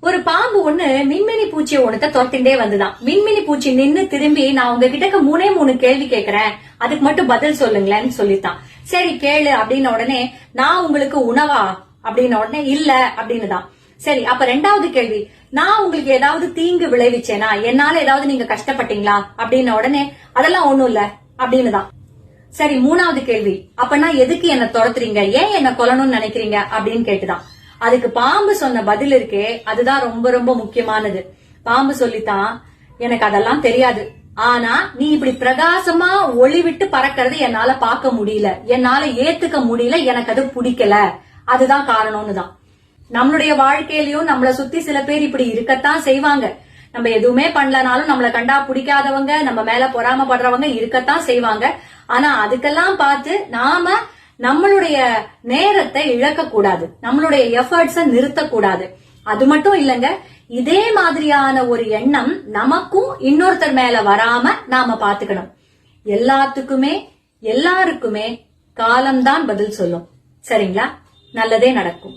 ஒரு பாம்பு ஒண்ணு மின்மினி பூச்சி ஒண்ணுத்த துரத்திண்டே வந்துதான் மின்மினி பூச்சி நின்னு திரும்பி நான் உங்ககிட்ட மூணே மூணு கேள்வி கேக்குறேன். அதுக்கு மட்டும் பதில் சொல்லுங்களேன்னு சொல்லித்தான். சரி கேளு அப்படின்ன உடனே நான் உங்களுக்கு உணவா? அப்படின்ன உடனே இல்ல அப்படின்னு தான் சரி அப்ப ரெண்டாவது கேள்வி. நான் உங்களுக்கு ஏதாவது தீங்கு விளைவிச்சேனா? என்னால ஏதாவது நீங்க கஷ்டப்பட்டீங்களா? அப்படின்ன உடனே அதெல்லாம் ஒண்ணும் இல்ல அப்படின்னு தான் சரி மூணாவது கேள்வி. அப்பனா எதுக்கு என்ன துரத்துறீங்க? ஏன் என்ன கொல்லணும்னு நினைக்கிறீங்க? அப்படின்னு கேட்டுதான். அதுக்கு பாம்பு சொன்ன பதில் இருக்கே அதுதான் ரொம்ப ரொம்ப முக்கியமானது. பாம்பு சொல்லித்தான் எனக்கு அதெல்லாம் தெரியாது. ஆனா நீ இப்படி பிரகாசமா ஒளி விட்டு பறக்கிறது என்னால பார்க்க முடியல. என்னால ஏத்துக்க முடியல. எனக்கு அது பிடிக்கல. அதுதான் காரணம்னு தான் நம்மளுடைய வாழ்க்கையிலயும் நம்மள சுத்தி சில பேர் இப்படி இருக்கத்தான் செய்வாங்க. நம்ம எதுவுமே பண்ணலனாலும் நம்மள கண்டா பிடிக்காதவங்க நம்ம மேல பொறாமப்படுறவங்க இருக்கத்தான் செய்வாங்க. ஆனா அதுக்கெல்லாம் பார்த்து நாம நம்மளுடைய நேரத்தை இழக்க கூடாது நம்மளுடைய எஃபர்ட்ஸ நிறுத்தக்கூடாது. அது மட்டும் இல்லங்க இதே மாதிரியான ஒரு எண்ணம் நமக்கும் இன்னொருத்தர் மேல வராம நாம பாத்துக்கணும். எல்லாத்துக்குமே எல்லாருக்குமே காலம்தான் பதில் சொல்லும். சரிங்களா? நல்லதே நடக்கும்.